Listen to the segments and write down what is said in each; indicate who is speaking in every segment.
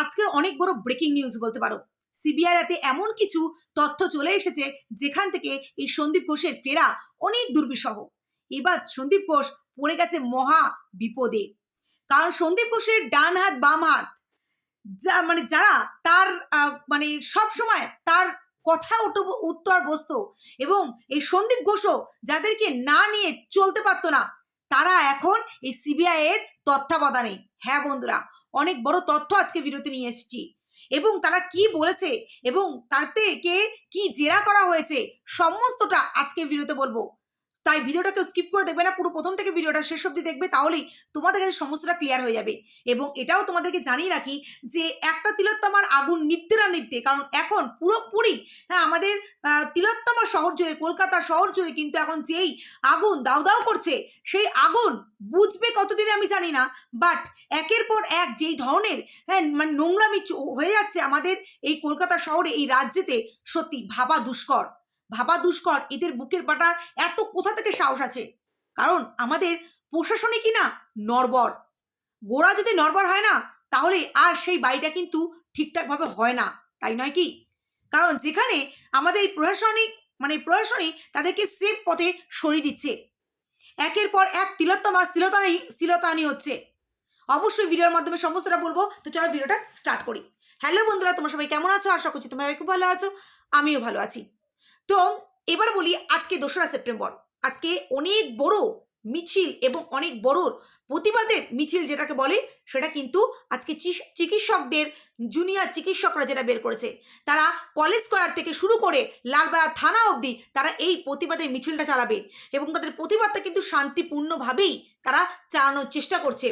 Speaker 1: আজকের অনেক বড় ব্রেকিং নিউজ বলতে পারো। সিবিআই রাতে এমন কিছু তথ্য চলে এসেছে যেখান থেকে এই সন্দীপ ঘোষের ফেরা অনেক দুর্বিষহ। এবার সন্দীপ ঘোষ পড়ে গেছে মহা বিপদে। কারণ সন্দীপ ঘোষের ডান হাত, বাম হাত, যা মানে যারা তার মানে সব সময় তার কথা উত্তর বসতো এবং এই সন্দীপ ঘোষও যাদেরকে না নিয়ে চলতে পারতো না, তারা এখন এই সিবিআই এর তত্ত্বাবধানে। হ্যাঁ বন্ধুরা অনেক বড় তথ্য আজকে বিরতি নিয়ে এসেছি। এবং তারা কি বলেছে এবং তাতে কে কি জেরা করা হয়েছে, সমস্তটা আজকে বিরতে বলব। তাই ভিডিওটাকে স্কিপ করে দেখবে না, পুরো প্রথম থেকে ভিডিওটা শেষ অবধি দেখবে, তাহলেই তোমাদের কাছে সমস্তটা ক্লিয়ার হয়ে যাবে। এবং এটাও তোমাদেরকে জানিয়ে রাখি যে একটা তিলোত্তমার আগুন নিত্যে না নিত্যে, কারণ এখন পুরোপুরি হ্যাঁ আমাদের তিলোত্তমা শহর জুড়ে, কলকাতা শহর জুড়ে কিন্তু এখন যেই আগুন দাউ দাউ করছে, সেই আগুন বুঝবে কতদিনে আমি জানি না বাট একের পর এক যেই ধরনের হ্যাঁ মানে নোংরামি হয়ে যাচ্ছে আমাদের এই কলকাতা শহরে, এই রাজ্যেতে সত্যি ভাবা দুষ্কর। ভাবা দুষ্কর, এদের বুকের পাটার এত কোথা থেকে সাহস আছে? কারণ আমাদের প্রশাসনে কি না নরবর। গোড়া যদি নরবর হয় না, তাহলে আর সেই বাড়িটা কিন্তু ঠিকঠাকভাবে হয় না, তাই নয় কি? কারণ যেখানে আমাদের প্রশাসনিক মানে প্রশাসনিক তাদেরকে সেফ পথে সরিয়ে দিচ্ছে। একের পর এক তিলোত্তমা স্থিরতানি স্থিরতানি হচ্ছে। অবশ্যই ভিডিওর মাধ্যমে সমস্তটা বলব, তো চলো ভিডিওটা স্টার্ট করি। হ্যালো বন্ধুরা, তোমরা সবাই কেমন আছো? আশা করছি তোমরা খুব ভালো আছো, আমিও ভালো আছি। তো এবার বলি আজকে দোসরা সেপ্টেম্বর। আজকে অনেক বড় মিছিল এবং অনেক বড় প্রতিবাদের মিছিল যেটাকে বলে, সেটা কিন্তু আজকে চিকিৎসকদের জুনিয়র চিকিৎসকরা যেটা বের করেছে। তারা কলেজ স্কোয়ার থেকে শুরু করে লালবাজার থানা অবধি তারা এই প্রতিবাদের মিছিলটা চালাবে এবং তাদের প্রতিবাদটা কিন্তু শান্তিপূর্ণভাবেই তারা চালানোর চেষ্টা করছে।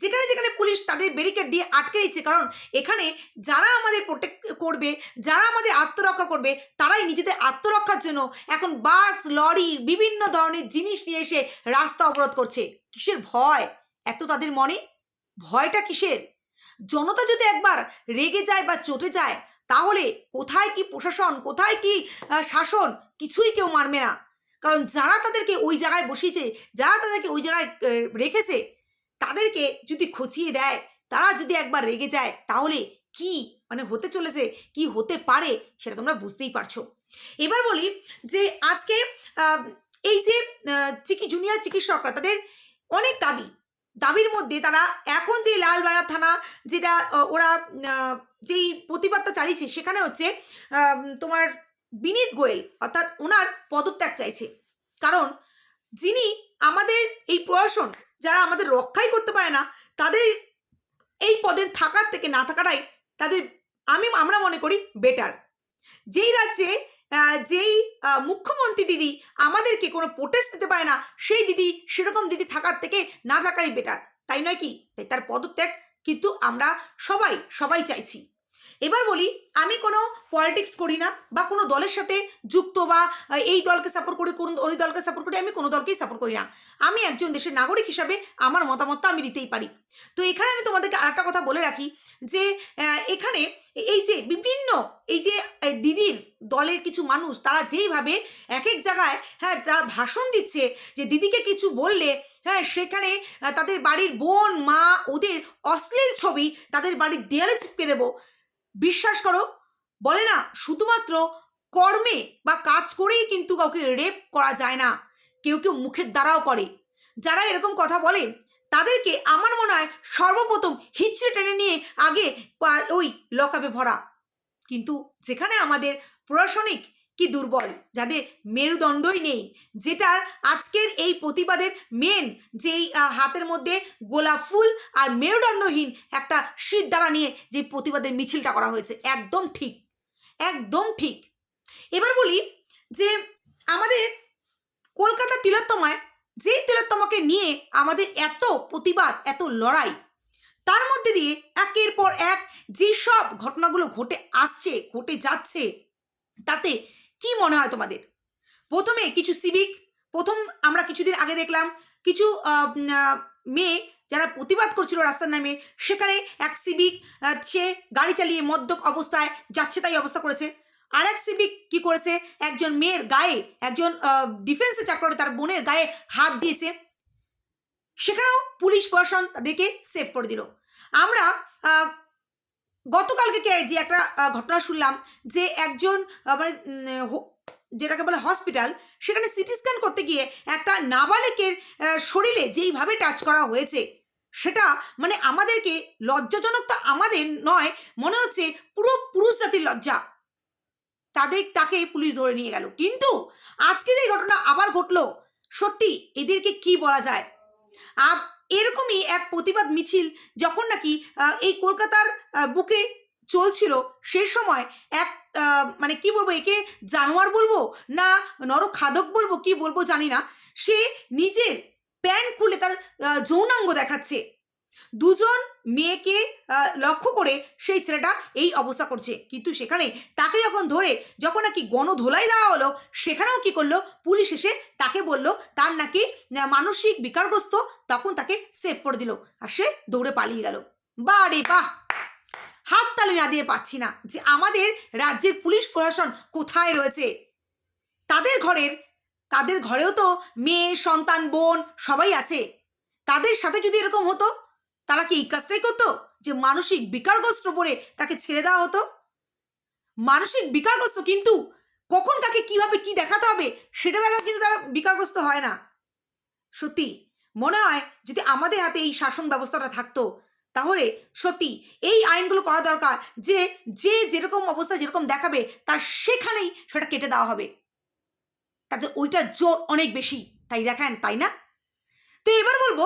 Speaker 1: যেখানে যেখানে পুলিশ তাদের ব্যারিকেড দিয়ে আটকে দিচ্ছে, কারণ এখানে যারা আমাদের প্রোটেক্ট করবে, যারা আমাদের আত্মরক্ষা করবে, তারাই নিজেদের আত্মরক্ষার জন্য এখন বাস লরি বিভিন্ন ধরনের জিনিস নিয়ে এসে রাস্তা অবরোধ করছে। কিসের ভয়? এত তাদের মনে? ভয়টা কিসের? জনতা যদি একবার রেগে যায় বা চটে যায়, তাহলে কোথায় কি প্রশাসন, কোথায় কি শাসন? কিছুই কেউ মানবে না। কারণ যারা তাদেরকে ওই জায়গায় বসিয়েছে, যারা তাদেরকে ওই জায়গায় রেখেছে তাদেরকে যদি খচিয়ে দেয়, তারা যদি একবার রেগে যায়, তাহলে কি মানে হতে চলেছে, কি হতে পারে সেটা তোমরা বুঝতেই পারছ। এবার বলি যে আজকে এই যে চিকি জুনিয়র চিকিৎসকরা তাদের অনেক দাবি। দাবির মধ্যে তারা এখন যে লালবাজার থানা যেটা ওরা যেই প্রতিবাদটা চালিয়েছে, সেখানে হচ্ছে তোমার বিনীত গোয়েল অর্থাৎ ওনার পদত্যাগ চাইছে। কারণ যিনি আমাদের এই প্রশাসন যারা আমাদের রক্ষাই করতে পারে না, তাদের এই পদে থাকার থেকে না থাকাটাই তাদের, আমি, আমরা মনে করি বেটার যেই রাজ্যে যেই মুখ্যমন্ত্রী দিদি আমাদেরকে কোনো প্রোটেস্ট দিতে পারে না, সেই দিদি, সেরকম দিদি থাকার থেকে না থাকাই বেটার তাই নয় কি? তাই তার পদত্যাগ কিন্তু আমরা সবাই সবাই চাইছি। এবার বলি, আমি কোনো পলিটিক্স করি না বা কোনো দলের সাথে যুক্ত বা এই দলকে সাপোর্ট করি, কোন, ওই দলকে সাপোর্ট করি, আমি কোনো দলকেই সাপোর্ট করি না। আমি একজন দেশের নাগরিক হিসাবে আমার মতামতটা আমি দিতেই পারি। তো এখানে আমি তোমাদেরকে আরেকটা কথা বলে রাখি যে এখানে এই যে বিভিন্ন, এই যে দিদির দলের কিছু মানুষ, তারা যেইভাবে এক এক জায়গায় হ্যাঁ তারা ভাষণ দিচ্ছে যে দিদিকে কিছু বললে হ্যাঁ সেখানে তাদের বাড়ির বোন, মা, ওদের অশ্লীল ছবি তাদের বাড়ির দেয়ালে চিপকে দেবো। বিশ্বাস করো, বলে না, শুধুমাত্র কর্মে বা কাজ করেই কিন্তু কাউকে রেপ করা যায় না। কেউ কেউ মুখের দ্বারাও করে। যারা এরকম কথা বলে, তাদেরকে আমার মনে হয় সর্বপ্রথম হিচড়ে টেনে নিয়ে আগে ওই লকাপে ভরা। কিন্তু যেখানে আমাদের প্রশাসনিক কি দুর্বল? যাদের মেরুদণ্ডই নেই। যেটার আজকের এই প্রতিবাদের মেন যেই হাতের মধ্যে গোলাপ ফুল আর মেরুদণ্ডহীন একটা শীত দ্বারা নিয়ে যে প্রতিবাদের মিছিলটা করা হয়েছে, একদম ঠিক। একদম ঠিক। এবার বলি যে আমাদের কলকাতা তিলোত্তমায় যেই তিলোত্তমাকে নিয়ে আমাদের এত প্রতিবাদ, এত লড়াই, তার মধ্যে দিয়ে একের পর এক যেসব ঘটনাগুলো ঘটে আসছে, ঘটে যাচ্ছে, তাতে কি মনে হয় তোমাদের? প্রথমে কিছু সিভিক প্রথম আমরা কিছুদিন আগে দেখলাম কিছু মেয়ে যারা প্রতিবাদ করছিল রাস্তার নামে, সেখানে এক সিভিক সে গাড়ি চালিয়ে মদ্যক অবস্থায় যাচ্ছে তাই অবস্থা করেছে। আর এক সিভিক কি করেছে? একজন মেয়ের গায়ে, একজন ডিফেন্সে চাকরি, তার বোনের গায়ে হাত দিয়েছে। সেখানেও পুলিশ প্রশাসন তাদেরকে সেভ করে দিল। আমরা গতকালকে কে যে একটা ঘটনা শুনলাম যে একজন মানে যেটাকে বলে হসপিটাল, সেখানে সিটি স্ক্যান করতে গিয়ে একটা নাবালিকের শরীরে যেইভাবে টাচ করা হয়েছে, সেটা মানে আমাদেরকে লজ্জাজনক তো আমাদের নয়, মনে হচ্ছে পুরো পুরুষ জাতির লজ্জা। তাদের, তাকে পুলিশ ধরে নিয়ে গেল। কিন্তু আজকে যে ঘটনা আবার ঘটলো, সত্যি এদেরকে কি বলা যায়? এরকমই এক প্রতিবাদ মিছিল যখন নাকি এই কলকাতার বুকে চলছিল, সে সময় এক মানে কি বলব, একে জানোয়ার বলব না নরখাদক বলব কি বলব জানি না, সে নিজের প্যান্ট খুলে তার যৌনাঙ্গ দেখাচ্ছে। দুজন মেয়েকে লক্ষ্য করে সেই ছেলেটা এই অবস্থা করছে। কিন্তু সেখানে তাকে যখন ধরে, যখন নাকি গণধোলাই দেওয়া হলো, সেখানেও কি করল? পুলিশ এসে তাকে বলল, তার নাকি মানসিক বিকারগ্রস্ত, তখন তাকে সেভ করে দিল। আর সে দৌড়ে পালিয়ে গেল। বা রে বাহ! হাততালি না দিয়ে পাচ্ছি না যে আমাদের রাজ্যের পুলিশ প্রশাসন কোথায় রয়েছে। তাদের ঘরের, তাদের ঘরেও তো মেয়ে, সন্তান, বোন সবাই আছে। তাদের সাথে যদি এরকম হতো তারা কি এই কাজটাই করতো? যে মানসিক বিকারগ্রস্ত বলে তাকে ছেড়ে দেওয়া হতো? মানসিক বিকারগ্রস্ত কিন্তু কখন কাকে কীভাবে কি দেখাতে হবে, সেটা বেলা কিন্তু তারা বিকারগ্রস্ত হয় না। সত্যি, মনে হয় যদি আমাদের হাতে এই শাসন ব্যবস্থাটা থাকতো, তাহলে সত্যি এই আইনগুলো করা দরকার যে যে যেরকম অবস্থা যেরকম দেখাবে, তার সেখানেই সেটা কেটে দেওয়া হবে। তাতে ওইটা জোর অনেক বেশি, তাই দেখেন, তাই না? তো এবার বলব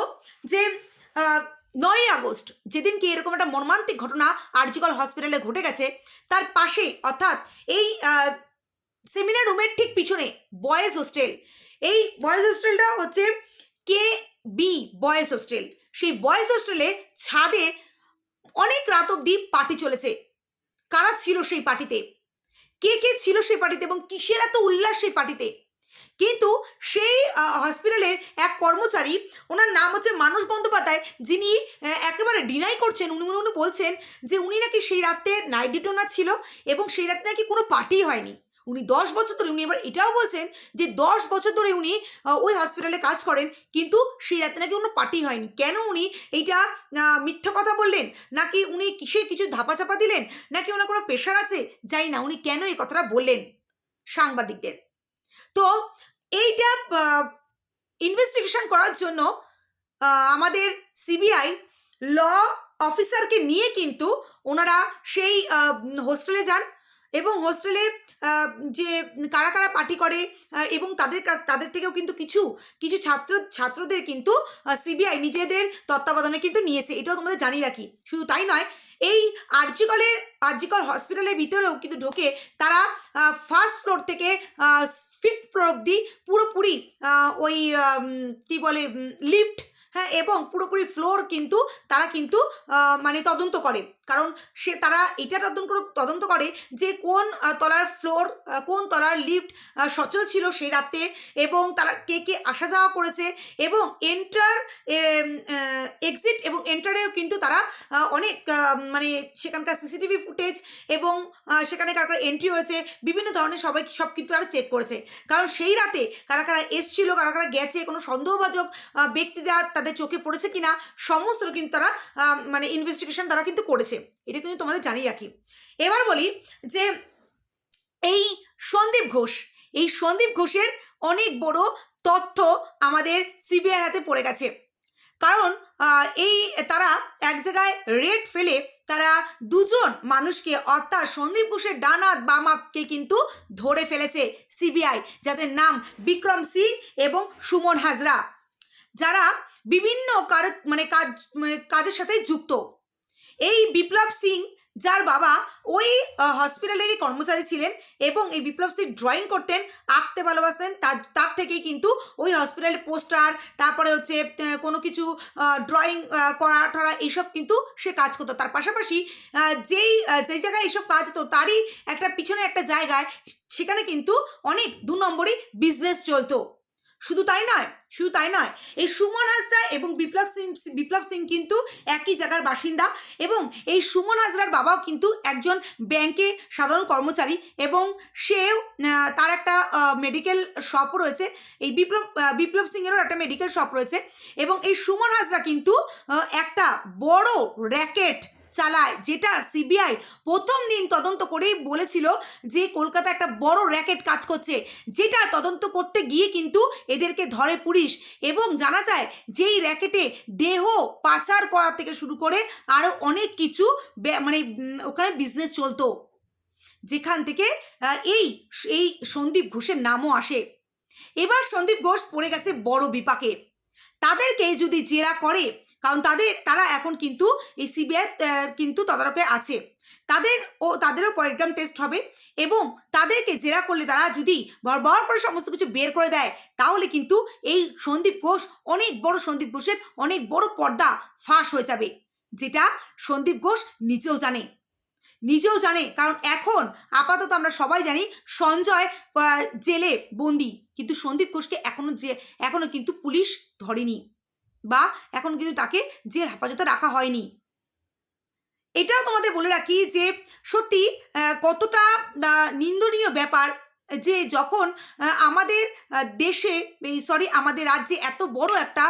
Speaker 1: যে নয়ই আগস্ট, যেদিন কি এরকম একটা মর্মান্তিক ঘটনা আর্জিকল হসপিটালে ঘটে গেছে, তার পাশে অর্থাৎ এই সেমিনার রুমের ঠিক পিছনে, বয়েজ হোস্টেল। এই বয়েজ হোস্টেলটা হচ্ছে কে বি বয়েজ হোস্টেল। সেই বয়েজ হোস্টেলে ছাদে অনেক রাত অব্দি পার্টি চলেছে। কারা ছিল সেই পার্টিতে? কে কে ছিল সেই পার্টিতে এবং কিসের এত উল্লাস সেই পার্টিতে? কিন্তু সেই হসপিটালের এক কর্মচারী, ওনার নাম হচ্ছে মানুষ বন্দ্যোপাধ্যায়, যিনি একেবারে ডিনাই করছেন। উনি উনি বলছেন যে উনি নাকি সেই রাতে নাইট ডিউটি ওনার ছিল এবং সেই রাতে নাকি কোনো পার্টি হয়নি। উনি দশ বছর ধরে, উনি এবার এটাও বলছেন যে দশ বছর ধরে উনি ওই হসপিটালে কাজ করেন, কিন্তু সেই রাতে নাকি কোনো পার্টি হয়নি। কেন উনি এইটা মিথ্যা কথা বললেন? নাকি উনি কিসে কিছু ধাপা চাপা দিলেন? নাকি ওনার কোনো প্রেশার আছে? জানি না। উনি কেন এই কথাটা বললেন সাংবাদিকদের? তো এইটা ইনভেস্টিগেশন করার জন্য আমাদের সিবিআই ল অফিসারকে নিয়ে কিন্তু ওনারা সেই হোস্টেলে যান এবং হোস্টেলে যে কারা কারা পার্টি করে এবং তাদের তাদের থেকেও কিন্তু কিছু কিছু ছাত্র, ছাত্রদের কিন্তু সিবিআই নিজেদের তত্ত্বাবধানে কিন্তু নিয়েছে। এটাও তোমাদের জানিয়ে রাখি। শুধু তাই নয়, এই আর্জিকলের আর্জিকল হসপিটালের ভিতরেও কিন্তু ঢোকে তারা ফার্স্ট ফ্লোর থেকে ফিফথ ফ্লোর অব্দি পুরোপুরি ওই কি বলে লিফট হ্যাঁ এবং পুরোপুরি ফ্লোর কিন্তু তারা কিন্তু মানে তদন্ত করে। কারণ সে, তারা এটা তদন্ত তদন্ত করে যে কোন তলার ফ্লোর কোন তলার লিফট সচল ছিল সেই রাতে এবং তারা কে কে আসা যাওয়া করেছে এবং এন্টার এক্সিট এবং এন্টারেও কিন্তু তারা অনেক মানে সেখানকার সিসিটিভি ফুটেজ এবং সেখানে কার এন্ট্রি হয়েছে, বিভিন্ন ধরনের সবাই সব কিন্তু তারা চেক করেছে। কারণ সেই রাতে কারা কারা এসছিল, কারা কারা গেছে, কোনো সন্দেহভাজক ব্যক্তিরা তাদের চোখে পড়েছে কিনা, সমস্ত কিন্তু তারা মানে ইনভেস্টিগেশন তারা কিন্তু করেছে। এটা কিন্তু তোমাদের জানিয়ে রাখি। এবার বলি যে এই সন্দীপ ঘোষ, এই সন্দীপ ঘোষের অনেক বড় তথ্য আমাদের সিবিআই হাতে পড়ে গেছে। কারণ এই তারা এক জায়গায় রেড ফেলে তারা দুজন মানুষকে, অর্থাৎ সন্দীপ ঘোষের ডান হাত বাম হাতকে কিন্তু ধরে ফেলেছে সিবিআই যাদের নাম বিক্রম সিং এবং সুমন হাজরা। যারা বিভিন্ন কার মানে কাজ মানে কাজের সাথে যুক্ত। এই বিপ্লব সিং, যার বাবা ওই হসপিটালেরই কর্মচারী ছিলেন এবং এই বিপ্লব সিং ড্রয়িং করতেন, আঁকতে ভালোবাসতেন, তার তার থেকেই কিন্তু ওই হসপিটালের পোস্টার তারপরে হচ্ছে কোনো কিছু ড্রয়িং করা টরা এইসব কিন্তু সে কাজ করতো। তার পাশাপাশি যেই যেই জায়গায় এইসব কাজ হতো, তারই একটা পিছনে একটা জায়গায়, সেখানে কিন্তু অনেক দু নম্বরই বিজনেস চলতো। শুধু তাই নয়, শুধু তাই নয়, এই সুমন হাজরা এবং বিপ্লব সিং বিপ্লব সিং কিন্তু একই জায়গার বাসিন্দা এবং এই সুমন হাজরার বাবাও কিন্তু একজন ব্যাংকে সাধারণ কর্মচারী এবং সেও তার একটা মেডিকেল শপও রয়েছে। এই বিপ্লব বিপ্লব সিংয়েরও একটা মেডিকেল শপ রয়েছে এবং এই সুমন হাজরা কিন্তু একটা বড় র্যাকেট চালায়, যেটা সিবিআই প্রথম দিন তদন্ত করেই বলেছিল যে কলকাতা একটা বড় র্যাকেট কাজ করছে, যেটা তদন্ত করতে গিয়ে কিন্তু এদেরকে ধরে পুলিশ এবং জানা যায় যে এই র্যাকেটে দেহ পাচার করা থেকে শুরু করে আরও অনেক কিছু মানে ওখানে বিজনেস চলতো। যেখান থেকে এই এই সন্দীপ ঘোষের নামও আসে। এবার সন্দীপ ঘোষ পড়ে গেছে বড় বিপাকে। তাদেরকে যদি জেরা করে কারণ তাদের, তারা এখন কিন্তু এই সিবিআই কিন্তু তদারকে আছে। তাদের ও, তাদেরও পলিগ্রাম টেস্ট হবে এবং তাদেরকে জেরা করলে তারা যদি বরবর করে সমস্ত কিছু বের করে দেয়, তাহলে কিন্তু এই সন্দীপ ঘোষ অনেক বড় সন্দীপ ঘোষের অনেক বড় পর্দা ফাঁস হয়ে যাবে, যেটা সন্দীপ ঘোষ নিজেও জানে। নিজেও জানে, কারণ এখন আপাতত আমরা সবাই জানি সঞ্জয় জেলে বন্দি, কিন্তু সন্দীপ ঘোষকে এখনও যে এখনও কিন্তু পুলিশ ধরেনি। বা এখন কিন্তু তাকে জেল হেফাজতে রাখা হয়নি। এটাও তোমাদের বলে রাখি যে সত্যি কতটা নিন্দনীয় ব্যাপার যে যখন আমাদের দেশে, এই সরি আমাদের রাজ্যে এত বড় একটা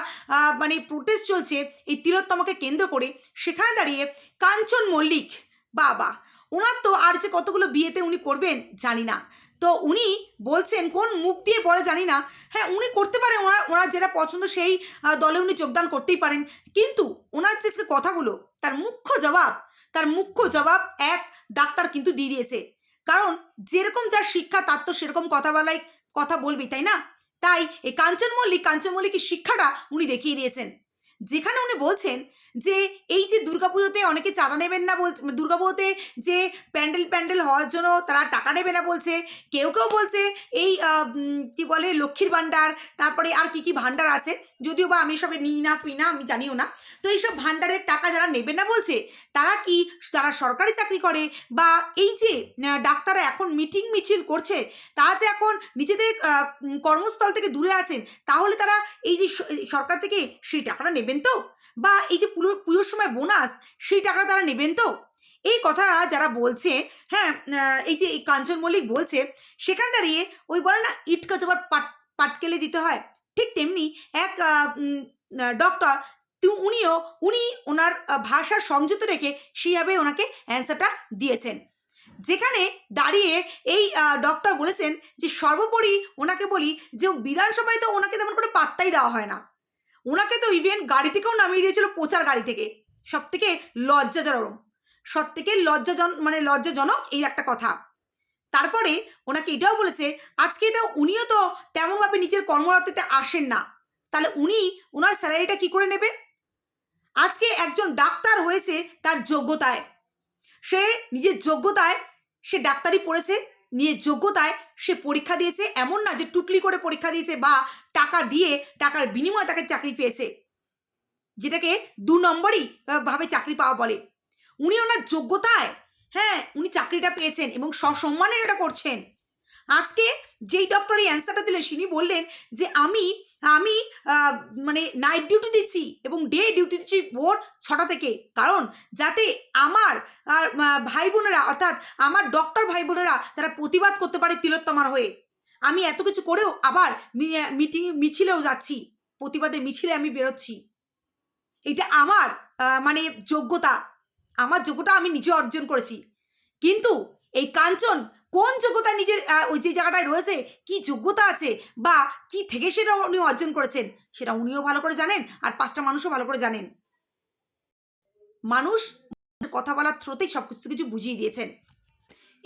Speaker 1: মানে প্রোটেস্ট চলছে এই তিলোত্তমাকে কেন্দ্র করে, সেখানে দাঁড়িয়ে কাঞ্চন মল্লিক, বাবা, ওনার তো আর যে কতগুলো বিয়েতে উনি করবেন জানি না। তো উনি বলছেন, কোন মুখ দিয়ে বলে জানি না। হ্যাঁ উনি করতে পারেন, ওনার ওনার যেটা পছন্দ সেই দলে উনি যোগদান করতেই পারেন। কিন্তু ওনার যে কথাগুলো, তার মুখ্য জবাব, তার মুখ্য জবাব এক, ডাক্তার কিন্তু দিয়ে দিয়েছে। কারণ যেরকম যার শিক্ষা, তার তো সেরকম কথা বলাই, কথা বলবি, তাই না? তাই এই কাঞ্চন মল্লিক কাঞ্চন মল্লিকের শিক্ষাটা উনি দেখিয়ে দিয়েছেন। যেখানে উনি বলছেন যে, এই যে দুর্গাপুজোতে অনেকে চাঁদা নেবেন না বলছে, দুর্গাপুজোতে যে প্যান্ডেল প্যান্ডেল হওয়ার জন্য তারা টাকা নেবে না বলছে, কেউ কেউ বলছে এই কি বলে লক্ষ্মীর ভাণ্ডার, তারপরে আর কি কি ভাণ্ডার আছে, যদিও বা আমি সবে নিই না ফি না, আমি জানিও না, তো এইসব ভাণ্ডারের টাকা যারা নেবে না বলছে, তারা কি, তারা সরকারি চাকরি করে বা এই যে ডাক্তাররা এখন মিটিং মিছিল করছে, তারা যে এখন নিজেদের কর্মস্থল থেকে দূরে আছেন, তাহলে তারা এই যে সরকার থেকে সেই টাকাটা নেবেন তো? বা এই যে পুজোর পুজোর সময় বোনাস, সেই টাকাটা তারা নেবেন তো? এই কথা যারা বলছে হ্যাঁ এই যে কাঞ্চন মল্লিক বলছে, সেখানে দাঁড়িয়ে ওই বলে না ইটকা জবার পাট, পাটকেলে দিতে হয়। ঠিক তেমনি এক ডক্টর উনিও, উনি ওনার ভাষার সংযুক্ত রেখে সেইভাবে ওনাকে অ্যান্সারটা দিয়েছেন। যেখানে দাঁড়িয়ে এই ডক্টর বলেছেন যে সর্বোপরি ওনাকে বলি যে বিধানসভায় তো ওনাকে তেমন করে পাত্তাই দেওয়া হয় না। ওনাকে তো ইভেন গাড়ি থেকেও নামিয়ে দিয়েছিল প্রচার গাড়ি থেকে। সব থেকে লজ্জাজনক সব থেকে লজ্জাজন মানে লজ্জাজনক এই একটা কথা। তারপরে ওনাকে এটাও বলেছে, আজকে তো উনিও তো তেমনভাবে নিজের কর্মরততে আসেন না। তাহলে উনি ওনার স্যালারিটা কি করে নেবেন? আজকে একজন ডাক্তার হয়েছে তার যোগ্যতায়। সে নিজের যোগ্যতায় সে ডাক্তারি পড়েছে নিজের যোগ্যতায় সে পরীক্ষা দিয়েছে, এমন না যে টুকলি করে পরীক্ষা দিয়েছে বা টাকা দিয়ে টাকার বিনিময়ে তাকে চাকরি পেয়েছে। যেটাকে দু নম্বরই ভাবে চাকরি পাওয়া বলে। উনি ওনার যোগ্যতায় হ্যাঁ উনি চাকরিটা পেয়েছেন এবং সসম্মানের এটা করছেন। আজকে যেই ডক্টর এই অ্যান্সারটা দিলেন তিনি বললেন যে, আমি আমি মানে নাইট ডিউটি দিচ্ছি এবং ডে ডিউটি দিচ্ছি ভোর ছটা থেকে। কারণ যাতে আমার ভাই বোনেরা অর্থাৎ আমার ডক্টর ভাই বোনেরা তারা প্রতিবাদ করতে পারে তিলোত্তমার হয়ে। আমি এত কিছু করেও আবার মিটিং মিছিলেও যাচ্ছি। প্রতিবাদে মিছিলে আমি বেরোচ্ছি। এটা আমার মানে যোগ্যতা। আমার যোগ্যতা আমি নিজে অর্জন করেছি। কিন্তু এই কাঞ্চন কোন যোগ্যতা নিজের ওই যে জায়গাটায় রয়েছে, কি যোগ্যতা আছে বা কি থেকে সেটা উনি অর্জন করেছেন, সেটা উনিও ভালো করে জানেন আর পাঁচটা মানুষও ভালো করে জানেন। মানুষ কথা বলার থ্রোতেই সব কিছু কিছু বুঝিয়ে দিয়েছেন।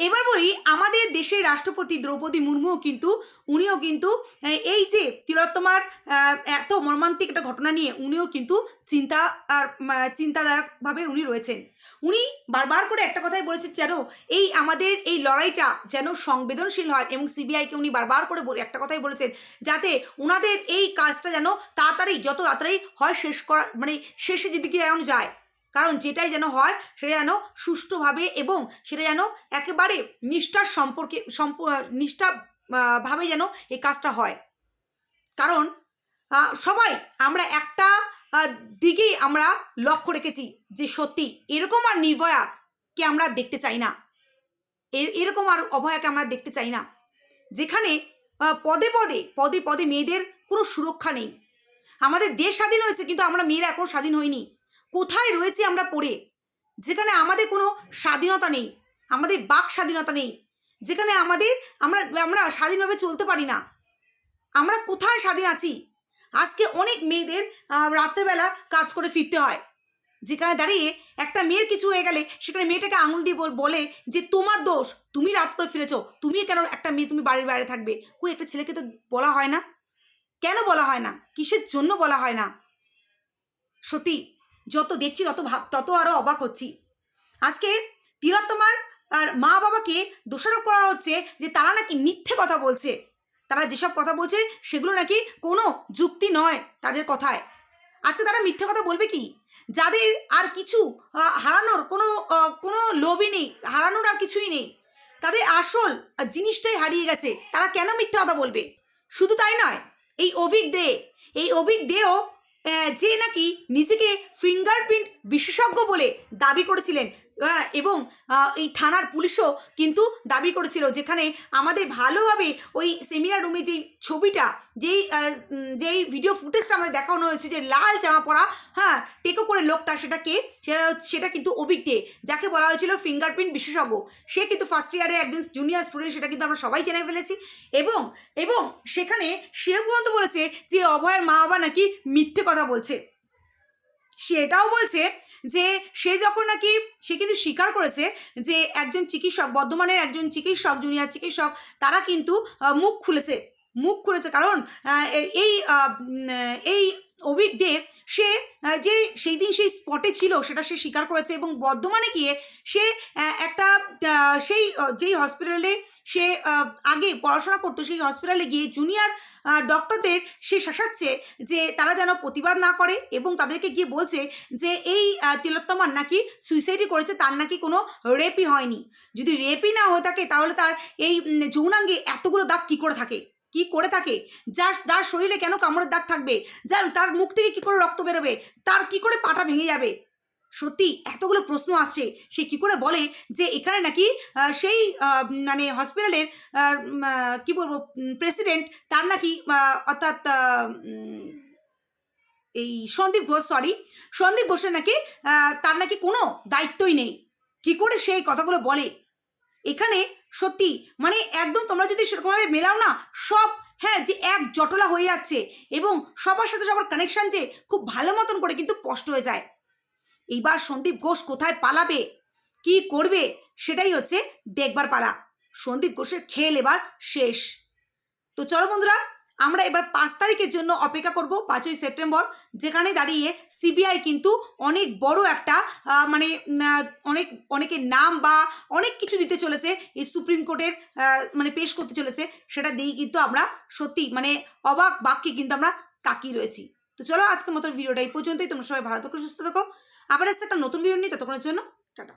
Speaker 1: এবার বলি, আমাদের দেশের রাষ্ট্রপতি দ্রৌপদী মুর্মুও কিন্তু, উনিও কিন্তু এই যে তিলোত্তমার এত মর্মান্তিক একটা ঘটনা নিয়ে উনিও কিন্তু চিন্তা, আর চিন্তাদায়কভাবে উনি রয়েছেন। উনি বারবার করে একটা কথাই বলেছেন যেন, এই আমাদের এই লড়াইটা যেন সংবেদনশীল হয় এবং সিবিআইকে উনি বারবার করে একটা কথাই বলেছেন, যাতে ওনাদের এই কাজটা যেন তাড়াতাড়ি, যত তাড়াতাড়ি হয় শেষ করা মানে শেষে যেদিকে যেন যায়। কারণ যেটাই যেন হয়, সেটা যেন সুষ্ঠুভাবে এবং সেটা যেন একেবারে নিষ্ঠার সম্পর্কে, সম্প, নিষ্ঠা ভাবে যেন এই কাজটা হয়। কারণ সবাই আমরা একটা দিকেই আমরা লক্ষ্য রেখেছি যে সত্যি এরকম আর নির্ভয়াকে আমরা দেখতে চাই না। এর- এরকম আর অভয়াকে আমরা দেখতে চাই না। যেখানে পদে পদে পদে পদে মেয়েদের কোনো সুরক্ষা নেই। আমাদের দেশ স্বাধীন হয়েছে কিন্তু আমরা মেয়েরা এখনও স্বাধীন হইনি। কোথায় রয়েছে আমরা পড়ে? যেখানে আমাদের কোনো স্বাধীনতা নেই, আমাদের বাক স্বাধীনতা নেই, যেখানে আমাদের আমরা আমরা স্বাধীনভাবে চলতে পারি না। আমরা কোথায় স্বাধীন আছি? আজকে অনেক মেয়েদের রাত্রেবেলা কাজ করে ফিরতে হয়। যেখানে দাঁড়িয়ে একটা মেয়ের কিছু হয়ে গেলে সেখানে মেয়েটাকে আঙুল দিয়ে বল- যে, তোমার দোষ, তুমি রাত করে ফিরেছো, তুমি কেন একটা মেয়ে, তুমি বাড়ির বাইরে থাকবে? কই একটা ছেলেকে তো বলা হয় না? কেন বলা হয় না? কিসের জন্য বলা হয় না? সত্যি যত দেখছি, তত ভাব, তত আরও অবাক হচ্ছি। আজকে তিলোত্তমার আর মা বাবাকে দোষারোপ করা হচ্ছে যে তারা নাকি মিথ্যে কথা বলছে। তারা যেসব কথা বলছে, সেগুলো নাকি কোনো যুক্তি নয় তাদের কথায়। আজকে তারা মিথ্যে কথা বলবে কি? যাদের আর কিছু হারানোর কোনো কোনো লোভই নেই, হারানোর আর কিছুই নেই। তাদের আসল জিনিসটাই হারিয়ে গেছে। তারা কেন মিথ্যে কথা বলবে? শুধু তাই নয়, এই অভিক দে এই অভিক যে নাকি নিজেকে ফিঙ্গারপ্রিন্ট বিশেষজ্ঞ বলে দাবি করেছিলেন এবং এই থানার পুলিশও কিন্তু দাবি করেছিল যেখানে আমাদের ভালোভাবে ওই সেমিনার রুমে যেই ছবিটা, যেই যেই ভিডিও ফুটেজটা আমাদের দেখানো হয়েছে যে লাল জামা পরা হ্যাঁ টেকো করে লোকটা সেটা কে সেটা সেটা কিন্তু অভিক দে, যাকে বলা হয়েছিল ফিঙ্গারপ্রিন্ট বিশেষজ্ঞ। সে কিন্তু ফার্স্ট ইয়ারে একজন জুনিয়র স্টুডেন্ট সেটা কিন্তু আমরা সবাই জেনে ফেলেছি। এবং এবং সেখানে সে পর্যন্ত বলেছে যে অভয়ের মা বাবা নাকি মিথ্যে কথা বলছে। সে এটাও বলছে যে সে যখন নাকি, সে কিন্তু স্বীকার করেছে যে একজন চিকিৎসক, বর্ধমানের একজন চিকিৎসক জুনিয়র চিকিৎসক, তারা কিন্তু মুখ খুলেছে। মুখ খুলেছে কারণ এই এই অভিক দে সে যে সেই দিন সেই স্পটে ছিল, সেটা সে স্বীকার করেছে এবং বর্ধমানে গিয়ে সে একটা সেই যেই হসপিটালে সে আগে পড়াশোনা করতো, সেই হসপিটালে গিয়ে জুনিয়র ডক্টরদের সে শাসাচ্ছে যে তারা যেন প্রতিবাদ না করে এবং তাদেরকে গিয়ে বলছে যে এই তিলোত্তমার নাকি সুইসাইডই করেছে, তার নাকি কোনো রেপই হয়নি। যদি রেপই না হয়ে থাকে, তাহলে তার এই যৌনাঙ্গে এতগুলো দাগ কি করে থাকে? কি করে থাকে? যার যার শরীরে কেন কামড়ের দাগ থাকবে? যার, তার মুখ থেকে কি করে রক্ত বেরোবে? তার কি করে পাটা ভেঙে যাবে? সত্যি এতগুলো প্রশ্ন আসছে। সে কি করে বলে যে এখানে নাকি সেই মানে হসপিটালের কি বলব প্রেসিডেন্ট তার নাকি অর্থাৎ এই সন্দীপ ঘোষ সরি সন্দীপ ঘোষের নাকি তার নাকি কোনো দায়িত্বই নেই। কি করে সে এই কথাগুলো বলে? এখানে সত্যি? মানে একদম তোমরা যদি সেরকমভাবে মেলাও না, সব হ্যাঁ যে এক জটলা হয়ে যাচ্ছে এবং সবার সাথে সবার কানেকশান যে খুব ভালো মতন করে কিন্তু স্পষ্ট হয়ে যায়। এইবার সন্দীপ ঘোষ কোথায় পালাবে? কি করবে? সেটাই হচ্ছে দেখবার পালা। সন্দীপ ঘোষের খেল এবার শেষ। তো চলো বন্ধুরা আমরা এবার পাঁচ তারিখের জন্য অপেক্ষা করব, পাঁচই সেপ্টেম্বর, যেখানে দাঁড়িয়ে সিবিআই কিন্তু অনেক বড় একটা মানে অনেক, অনেকের নাম বা অনেক কিছু দিতে চলেছে, এই সুপ্রিম কোর্টের মানে পেশ করতে চলেছে, সেটা দিয়েই কিন্তু আমরা সত্যি মানে অবাক বাক্যে কিন্তু আমরা তাকিয়ে রয়েছি। তো চলো আজকের মতো ভিডিওটা এই পর্যন্তই, তোমরা সবাই ভালো থাকো, সুস্থ থাকো। আবার একটা নতুন ভিডিও নিয়ে, ততক্ষণের জন্য, টাটা।